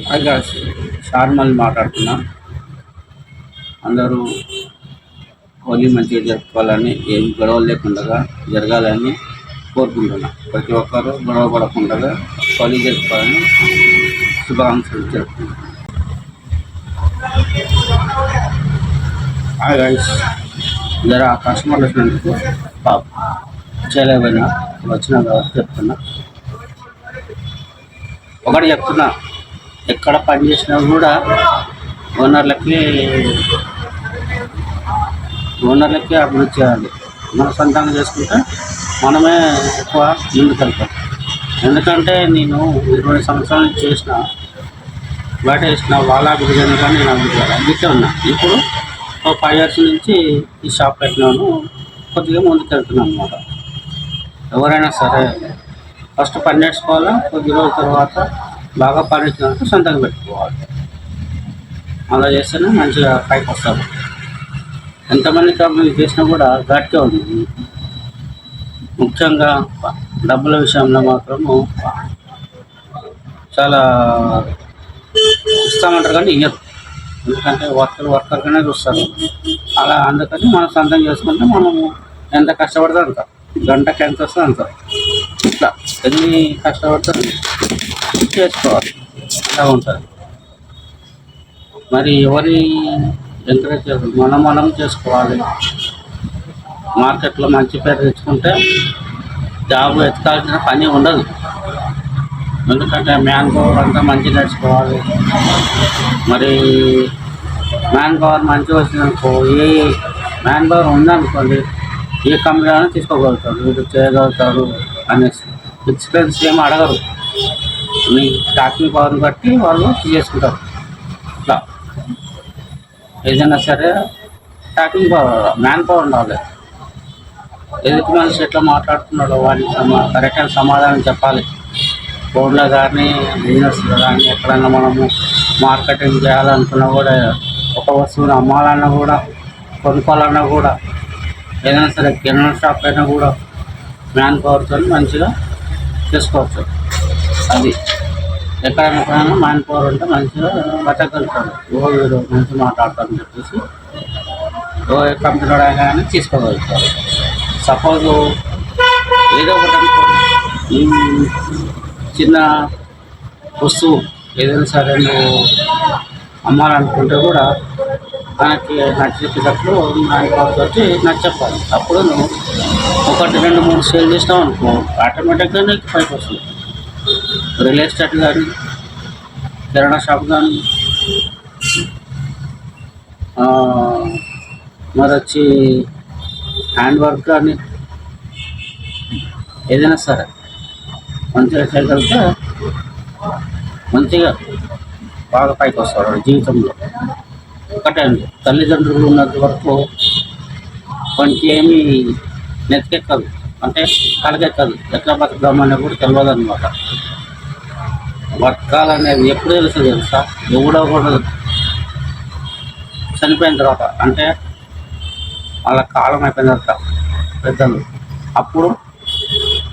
అలాగా షార్మల్ మాట్లాడుతున్నా. అందరూ హోలీ మంచిగా జరుపుకోవాలని ఏం గొడవలు లేకుండా జరగాలని కోరుకుంటున్నా. ప్రతి ఒక్కరూ గొడవ పడకుండా హోలీ జరుపుకోవాలని శుభాకాంక్షలు జరుపుకుంటున్నాను హాయ్ గైస్ జర కస్టమర్లు వచ్చినందుకు పాప చేయలేకపోయినా వచ్చిన చెప్తున్నా. ఒకటి చెప్తున్నా ఎక్కడ పని చేసినా కూడా ఓనర్లకి ఓనర్లకి అభివృద్ధి చేయాలి. మన సొంతంగా చేసుకుంటే మనమే ఎక్కువ ముందుకెళ్తాం ఎందుకంటే నేను ఇరవై సంవత్సరాల నుంచి చేసిన బయట వేసిన వాళ్ళ అభివృద్ధి కానీ నేను అభివృద్ధి అందుకే ఉన్నా. ఇప్పుడు ఒక ఫైవ్ ఇయర్స్ నుంచి ఈ షాప్ పెట్టినాను. కొద్దిగా ముందుకెళ్తున్నాను అనమాట ఎవరైనా సరే. ఫస్ట్ పని నేర్చుకోవాలా? కొద్ది రోజుల తర్వాత బాగా పని వచ్చినాక సొంతంగా పెట్టుకోవాలి. అలా చేస్తేనే మంచిగా పైకి వస్తారు ఎంతమంది కంపెనీ చేసినా కూడా ఘాట్గా ఉంది. ముఖ్యంగా డబ్బుల విషయంలో మాత్రము చాలా ఇస్తామంటారు కానీ ఇయ్యరు. ఎందుకంటే వర్కర్ వర్కర్గానే చూస్తారు. అలా అందుకని మనం సొంతం చేసుకుంటే మనము ఎంత కష్టపడితే అంత గంటకి ఎంత వస్తే అంత. ఇట్లా ఎన్ని కష్టపడతారు? చేసుకోవాలి అలా ఉంటుంది మరి ఎవరి ఎంకరేజ్ చేయాలి? మనం మనం చేసుకోవాలి. మార్కెట్లో మంచి పేరు తెచ్చుకుంటే జాబ్ ఎత్తుకాల్సిన పని ఉండదు. ఎందుకంటే మ్యాన్ పవర్ అంతా మంచి నడుచుకోవాలి మరి మ్యాన్ పవర్ మంచిగా వచ్చిందనుకో ఏ మ్యాన్ పవర్ ఉందనుకోండి ఏ కంపెనీ అయినా తీసుకోగలుగుతాడు వీడు చేయగలుగుతాడు అనేసి. ఎక్స్పీరియన్స్ ఏమి అడగరు. మీ టాకింగ్ పవర్ని బట్టి వాళ్ళు చేసుకుంటారు ఇట్లా. ఏదైనా సరే టాకింగ్ పవర్ మ్యాన్ పవర్ ఉండాలి. ఎదుటి మనిషి ఎట్లా మాట్లాడుతున్నాడో వాడికి సమా కరెక్ట్ అయిన సమాధానం చెప్పాలి. ఫోన్లో కానీ బిజినెస్లో కానీ ఎక్కడైనా మనము మార్కెటింగ్ చేయాలనుకున్నా కూడా ఒక వస్తువుని అమ్మాలన్నా కూడా కొనుక్కోవాలన్నా కూడా ఏదైనా సరే కిరాణా షాప్ అయినా కూడా మ్యాన్ పవర్తో మంచిగా చేసుకోవచ్చు. అది. ఎక్కడైనా ఎక్కడైనా మ్యాన్ పవర్ ఉంటే మంచిగా బతకగలుగుతాడు ఓ వీడు మంచి మాట్లాడతాడని చెప్పేసి ఓ ఏ కంపెనీ కానీ తీసుకోగలుగుతారు సపోజ్ ఏదో ఒకటి అనుకోండి. చిన్న వస్తువు ఏదైనా సరే నువ్వు అమ్మాలనుకుంటే కూడా మనకి నచ్చేటప్పుడు తోటి నచ్చపాలి అప్పుడు నువ్వు ఒకటి రెండు మూడు సేల్ చేసినావు అనుకో ఆటోమేటిక్గా నీకు పైకి వస్తుంది. రియల్ ఎస్టేట్ కానీ కిరాణా షాప్ కానీ మరి వచ్చి హ్యాండ్ వర్క్ కానీ ఏదైనా సరే మంచిగా చేయగలిగితే మంచిగా బాగా పైకి వస్తాడు జీవితంలో. ఒకటే అండి తల్లిదండ్రులు ఉన్నంత వరకు వానికి ఏమీ నెత్తికెక్కదు. అంటే కలగెక్కదు ఎట్లా బతుకుదామని కూడా తెలియదు అనమాట బతకాలనేది ఎప్పుడు తెలుసు తెలుసా? ఎవడో కూడా చనిపోయిన తర్వాత అంటే వాళ్ళ కాలం అయిపోయిన తర్వాత పెద్దలు. అప్పుడు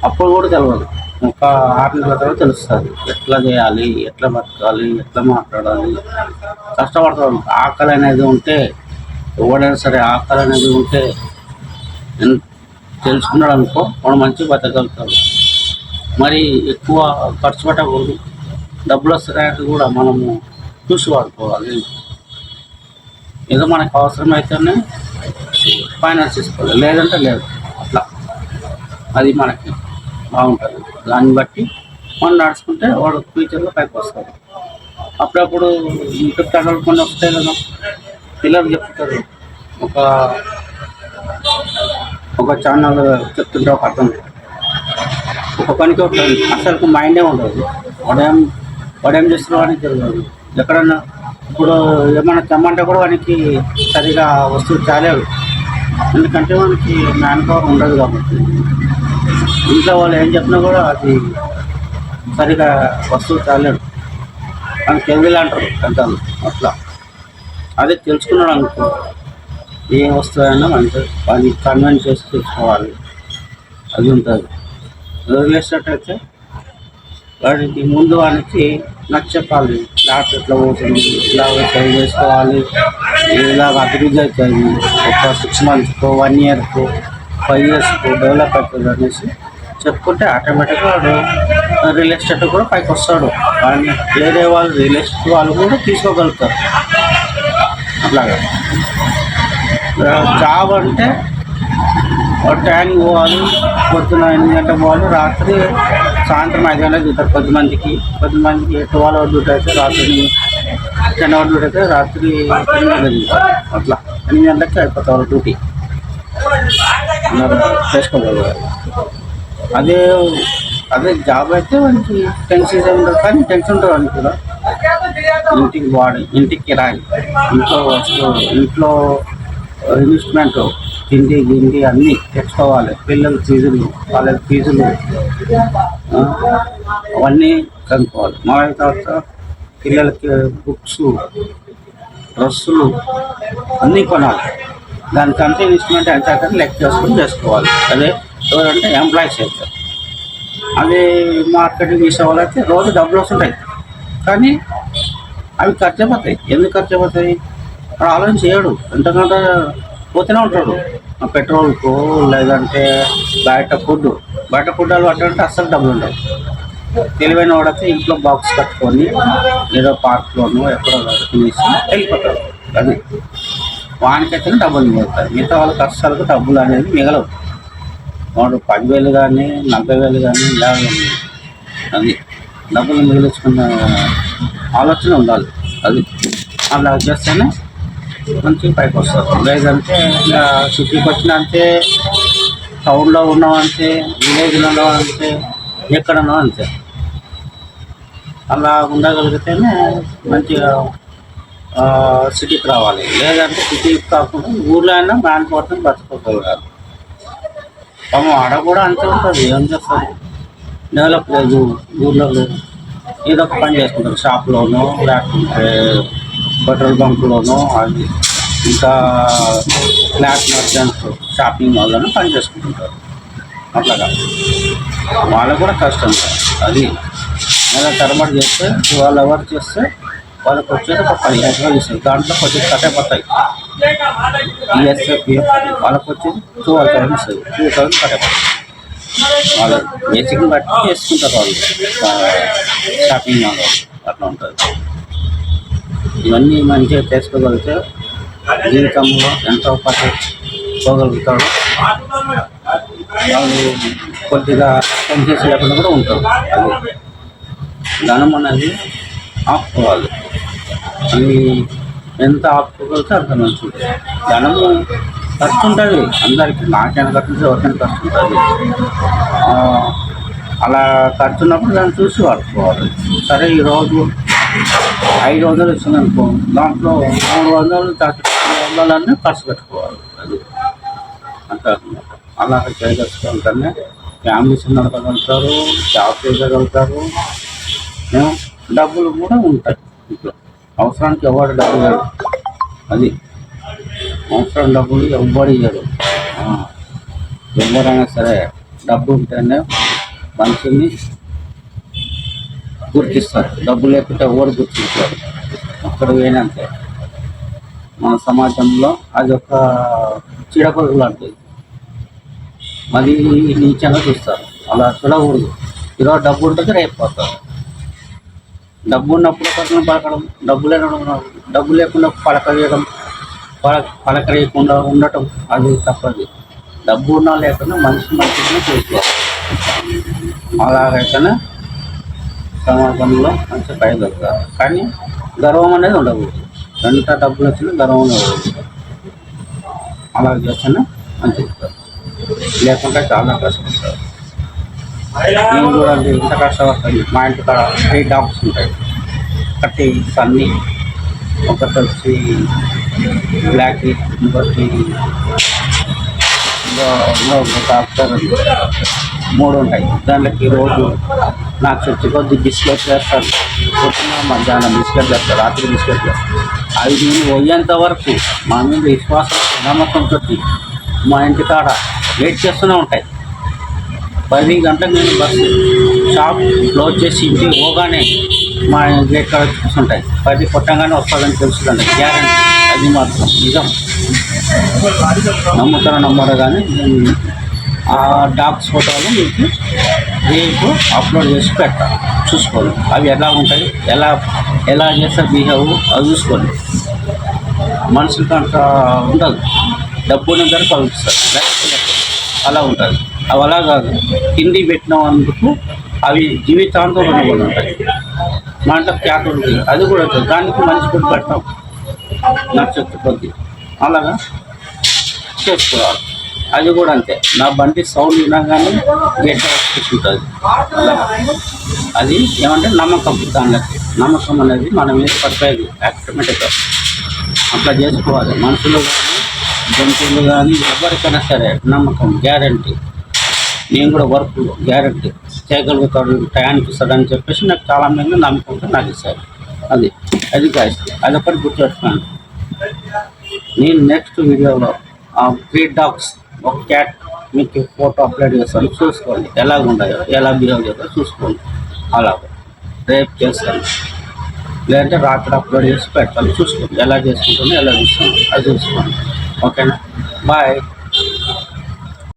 అప్పుడు కూడా తెలియదు ఒక ఆరు నెలల తర్వాత తెలుస్తుంది. ఎట్లా చేయాలి ఎట్లా బతకాలి ఎట్లా మాట్లాడాలి. కష్టపడతాం. ఆకలి అనేది ఉంటే ఎవడైనా సరే ఆకలి అనేది ఉంటే తెలుసుకున్నాడు అనుకో మనం మంచిగా బతకగలుగుతాడు. మరి ఎక్కువ ఖర్చు పెట్టకూడదు. డబ్బులు వస్తున్నాయంటే కూడా మనము చూసి వాడుకోవాలి. ఏదో మనకు అవసరమైతేనే ఫైనాన్స్ చేసుకోవాలి. లేదంటే లేదు. అట్లా. అది మనకి బాగుంటుంది. దాన్ని బట్టి మనం నడుచుకుంటే వాడు ఫ్యూచర్లో పైకి వస్తాడు. అప్పుడప్పుడు యూట్యూబ్ ఛానల్ కొన్ని వస్తాయి కదా. పిల్లలు చెప్తారు. ఒక ఒక ఛానల్ చెప్తుంటే ఒక అర్థం. ఒక పనికి ఒక అసలు మైండే ఉండదు. వాడేం వాడు ఏం చేస్తున్నావు అని తెలియదు. ఎక్కడన్నా ఇప్పుడు ఏమైనా తెమ్మంటే కూడా వానికి సరిగా వస్తువు చాలేడు ఎందుకంటే మనకి మ్యాన్ పవర్ ఉండదు కాబట్టి. ఇంట్లో వాళ్ళు ఏం చెప్పినా కూడా అది సరిగా వస్తువు చాలేడు మనకి తెలియదు అంటారు పెద్దలు అట్లా. అదే తెలుసుకున్నాడు అనుకో ఏ వస్తువు అయినా మంచి వాడిని కన్వెన్స్ చేసి తెలుసుకోవాలి అది ఉంటుంది. వదిలేసినట్టయితే అయితే వాడికి ముందు వానికి నాకు చెప్పాలి ఫ్లాట్ ఎట్లా పోతుంది ఇట్లా సరి చేసుకోవాలి. ఇలాగ అభివృద్ధి అవుతుంది. ఒక సిక్స్ మంత్స్కో వన్ ఇయర్కో ఫైవ్ ఇయర్స్కో డెవలప్ అవుతుంది అనేసి చెప్పుకుంటే ఆటోమేటిక్గా వాడు రియల్ ఎస్టేట్ కూడా పైకి వస్తాడు. కానీ వేరే వాళ్ళు రియల్ ఎస్టేట్ వాళ్ళు కూడా తీసుకోగలుగుతారు. అట్లాగా. జాబ్ అంటే ట్యాంక్ పోవాలి పొద్దున ఎనిమిది గంటలకు పోవాలి రాత్రి సాయంత్రం ఐదు గంటలకు చూస్తారు. పది మందికి కొద్ది మందికి డ్యూటీ అయితే రాత్రి టెన్ అవర్ డ్యూటీ అయితే రాత్రి అట్లా ఎనిమిది గంటలకి అయిపోతారు డ్యూటీ. అందరూ అదే అదే జాబ్ అయితే మనకి టెన్షన్ ఉండదు కానీ టెన్షన్ ఉంటుంది అని కూడా ఇంటికి వాడి ఇంటికి కిరాయి ఇంట్లో వస్తువు ఇంట్లో ఇన్వెస్ట్మెంట్ తిండి గిండి అన్నీ చూసుకోవాలి. పిల్లల ఫీజులు వాళ్ళ ఫీజులు అవన్నీ కనుక్కోవాలి. మా తర్వాత పిల్లలకి బుక్స్ డ్రెస్సులు అన్నీ కొనాలి. దానికంటే ఇన్వెస్ట్మెంట్ ఎంత అక్కడ లెక్క చేసుకుని చేసుకోవాలి. అదే ఎవరంటే ఎంప్లాయీస్ అవుతారు అదే మార్కెటింగ్ చేసే వాళ్ళైతే రోజు డబ్బులు వస్తుంటాయి. కానీ అవి ఖర్చు అయిపోతాయి. ఎందుకు ఖర్చు అయిపోతాయి? వాడు ఆలోచన చేయడు. ఎంతకంటే పోతూనే ఉంటాడు. పెట్రోల్కు లేదంటే బయట ఫుడ్ బయట ఫుడ్ అటువంటి అంటే అస్సలు డబ్బులు ఉండవు. తెలివైన వాడైతే ఇంట్లో బాక్స్ కట్టుకొని ఏదో పార్క్లోనో ఎక్కడో తినేసి వెళ్ళిపోతారు అది. వానికైతే డబ్బులు మిగులుతాయి. మిగతా వాళ్ళకి అస్సలు డబ్బులు అనేది మిగలవు. వాడు పదివేలు కానీ నలభై వేలు కానీ యాభై అది. డబ్బులు మిగిలించుకున్న ఆలోచన ఉండాలి. అది. అలా చేస్తేనే మంచి పైకి వస్తారు. లేదంటే ఇంకా సిటీకి వచ్చినంతే టౌన్లో ఉన్నామంటే విలేజ్లో అంతే ఎక్కడన్నా అంతే. అలా ఉండగలిగితేనే మంచిగా సిటీకి రావాలి. లేదంటే సిటీకి కాకుండా ఊర్లో అయినా మ్యాన్ పడుతుంది బతుకోగలగాలి. పాపం ఆడ కూడా అంతే ఉంటుంది. ఏం చేస్తారు? డెవలప్ లేదు ఊర్లో లేదు ఏదో ఒక పని చేసుకుంటారు. షాప్లోనో లేకుంటే పెట్రోల్ బంక్లోనో అది ఇంకా ఫ్లాట్ మర్చెంట్స్ షాపింగ్ మాల్లోనూ పని చేసుకుంటుంటారు. అట్లాగా వాళ్ళకు కూడా కష్టం అది నెల తరబడి చేస్తే ట్వెల్వ్ అవర్స్ చేస్తే వాళ్ళకి వచ్చేది ఒక పదిహేను వేలు ఇస్తుంది దాంట్లో కొంచెం కట్ అయిపోతాయి ఈఎస్ఎఫ్ వాళ్ళకి వచ్చేది టూ థౌసండ్ ఇస్తుంది టూ థౌసండ్ కట్ అయిపోతాయి వాళ్ళు బేసిక్ బట్టి చేసుకుంటారు వాళ్ళు. షాపింగ్ మాల్ అట్లా ఉంటుంది. ఇవన్నీ మంచిగా చేసుకోగలిగితే జీవితంలో ఎంతో పాటు పోగలుగుతాడు. వాళ్ళు కొద్దిగా పనిచేసి లేకుండా కూడా ఉంటారు. అది ధనం అనేది ఆపుకోవాలి. అది ఎంత ఆపుకోగలిగితే అంత మంచిది. ధనము ఖర్చు ఉంటుంది. అందరికీ నాకైనా ఖర్చు ఎవరికైనా ఖర్చు ఉంటుంది. అలా ఖర్చు ఉన్నప్పుడు దాన్ని చూసి వాడుకోవాలి. సరే ఈరోజు ఐదు వందలు ఇస్తుంది అనుకో. దాంట్లో మూడు వందలు దాటి మూడు వందలన్నీ ఖర్చు పెట్టుకోవాలి. అది అంతే అలా చేయగలుగుతుంటేనే ఫ్యామిలీస్ నడపగలుగుతారు జాబ్ చేయగలుగుతారు. డబ్బులు కూడా ఉంటాయి ఇంట్లో. అవసరానికి ఎవరు డబ్బులు లేదు అది. అవసరం డబ్బులు ఎవ్వరు ఇయ్యరు ఎవరైనా సరే డబ్బు ఉంటేనే మనిషిని గుర్తిస్తారు. డబ్బు లేకుంటే ఎవరు గుర్తించారు అక్కడ పోయినంతే మన సమాజంలో అది ఒక చీడపరుగు లాంటిది. మళ్ళీ నీచంగా చూస్తారు. అలా చూడకూడదు. ఈరోజు డబ్బు ఉంటుంది రేపు పోతారు. డబ్బు ఉన్నప్పుడు పక్కన పలకడం డబ్బు లేనప్పుడు డబ్బు లేకుండా పలకవేయడం పల పలకరేయకుండా ఉండటం అది తప్పది. డబ్బు ఉన్నా లేకుండా మనిషి మనిషిని చూసుకోవాలి. అలాగైతేనే సమాజంలో మంచి పై దొరకాలి కానీ గర్వం అనేది ఉండకూడదు. ఎంత డబ్బులు వచ్చినా గర్వం ఉండకూడదు. అలా చేస్తేనే మంచిది. లేకుంటే చాలా కష్టపడతారు. నేను చూడండి ఇంత కష్టపడతాను. మా ఇంటి కాడ త్రీ డాగ్స్ ఉంటాయి. ఒకటి సన్నీ ఒకటి వచ్చి బ్లాక్ ఇంకోటి ఇంకో డాక్టర్ మూడు ఉంటాయి దాంట్లోకి రోజు నాకు వచ్చి కొద్ది బిస్కెట్ చేస్తారు. పొద్దున్న మధ్యాహ్నం బిస్కెట్ చేస్తారు రాత్రి బిస్కెట్ చేస్తారు. అవి నేను పోయేంత వరకు మా మీద విశ్వాసం నమ్మకంతో మా ఇంటి కాడ వెయిట్ చేస్తూనే ఉంటాయి. పది గంటలకు నేను బస్సు షాప్ క్లోజ్ చేసి ఇంటికి పోగానే మా గేట్ కాడ చూస్తుంటాయి. పది కొట్టంగానే వస్తుందని తెలుస్తుందండి గ్యారంటీ. అది మాత్రం నిజం. నమ్ముతారో నమ్మరో కానీ ఆ డాగ్స్ ఫోటోలు మీకు రేపు అప్లోడ్ చేసి పెడతా చూసుకోండి. అవి ఎలా ఉంటాయి ఎలా ఎలా చేస్తారు బిహేవ్ అవి చూసుకోండి. మనుషులకి అంత ఉండదు. డబ్బు ఉన్న ధర అలా ఉంటుంది. అవి అలా కాదు. తిండి పెట్టినందుకు అవి జీవితాంతం కూడా ఉంటాయి. మా ఇంట్లో క్యాట్ ఉంటుంది. అది కూడా దానికి మంచి ఫుడ్ పెడతాం నక్షత్ర కొద్ది అలాగా? చేసుకోవాలి. అది కూడా అంతే. నా బండి సౌండ్ వినగానే గేట్ కూర్చుంటుంది అది ఏమంటే నమ్మకం దానికి నమ్మకం అనేది మన మీద పడిపోయేది. ఆటోమేటిక్గా అట్లా చేసుకోవాలి. మనుషులు కానీ జంతువులు కానీ ఎవరికైనా సరే నమ్మకం గ్యారంటీ నేను కూడా వర్క్ గ్యారంటీ చేయగలుగుతాడు టయానికి ఇస్తాడని చెప్పేసి నాకు చాలా మంది నమ్మకంతో నాకు ఇస్తారు. అది. అది కాదు గుర్తు గుర్తుపెట్టుకోండి నేను నెక్స్ట్ వీడియోలో ఆ త్రీ డాగ్స్ ఒక క్యాట్ మీకు ఫోటో అప్లోడ్ చేస్తాను. చూసుకోండి. ఎలా ఉండదో ఎలా బిహేవ్ చేస్తారో చూసుకోండి. అలాగే రేపు చేస్తాను. లేదంటే రాత్రి అప్లోడ్ చేసి పెడతాను. చూసుకోండి. ఎలా చేసుకుంటానో ఎలా చూస్తాను అది చూసుకోండి. ఓకేనా? బాయ్